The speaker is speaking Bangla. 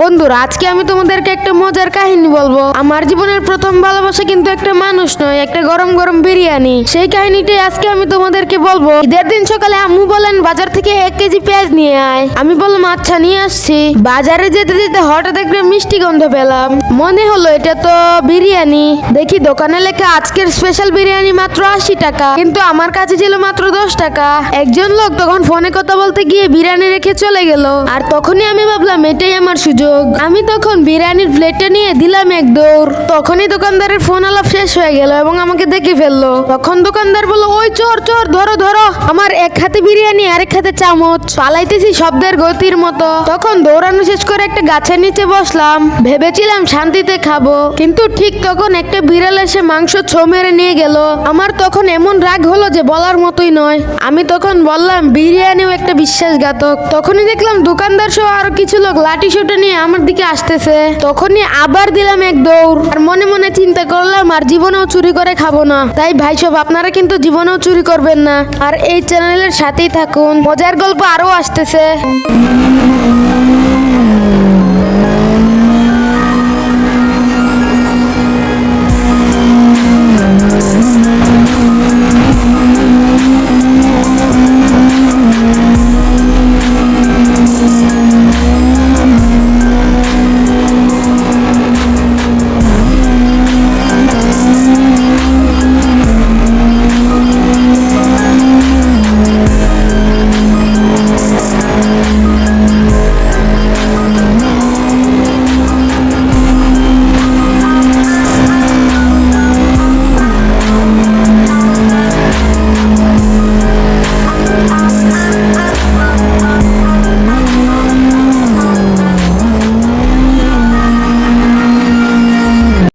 বন্ধুরা, আজকে আমি তোমাদেরকে একটা মজার কাহিনী বলব। আমার জীবনের প্রথম ভালোবাসা কিন্তু একটা মানুষ নয়, একটা গরম গরম বিরিয়ানি। সেই কাহিনীটাই আজকে আমি তোমাদেরকে বলব। ঈদের দিন সকালে আম্মু বলেন, বাজার থেকে এক কেজি পেঁয়াজ নিয়ে আয়। আমি বললাম আচ্ছা নিয়ে আসছি। বাজারে যেতে যেতে হঠাৎ একটা মিষ্টি গন্ধ পেলাম। মনে হলো এটা তো বিরিয়ানি। দেখি দোকানে লেখা, আজকের স্পেশাল বিরিয়ানি মাত্র আশি টাকা। কিন্তু আমার কাছে ছিল মাত্র দশ টাকা। একজন লোক তখন ফোনে কথা বলতে গিয়ে বিরিয়ানি রেখে চলে গেল। আর তখনই আমি ভাবলাম, এটাই আমার সুযোগ। আমি তখন বিরিয়ানির প্লেটটা নিয়ে দিলাম এক দৌড়। তখনই দোকানদারের ফোন আলাপ শেষ হয়ে গেল এবং আমাকে দেখে ফেলল। তখন দোকানদার বলল, ওই চোর চোর, ধরো ধরো। আমার এক হাতে বিরিয়ানি, আরেক হাতে চামচ। পালাইতেছি শব্দের গতির মতো। তখন দৌড়ানো শেষ করে একটা গাছের নিচে বসলাম। ভেবেছিলাম শান্তিতে খাব। কিন্তু ঠিক তখন একটা বিড়াল এসে মাংস ছো মেরে নিয়ে গেল। আমার তখন এমন রাগ হলো যে বলার মতোই নয়। আমি তখন বললাম, বিরিয়ানিও একটা বিশ্বাসঘাতক। তখনই দেখলাম দোকানদার সহ আরও কিছু লোক লাঠি সোটা নিয়ে আমার দিকে আসতেছে। তখনই আবার দিলাম এক দৌড়। আর মনে মনে চিন্তা করলাম, আর জীবনেও চুরি করে খাব না। তাই ভাই সব, আপনারা কিন্তু জীবনেও চুরি করবেন না। আর এই চ্যানেলের সাথেই থাকুন। মজার গল্প আরও আসতেছে।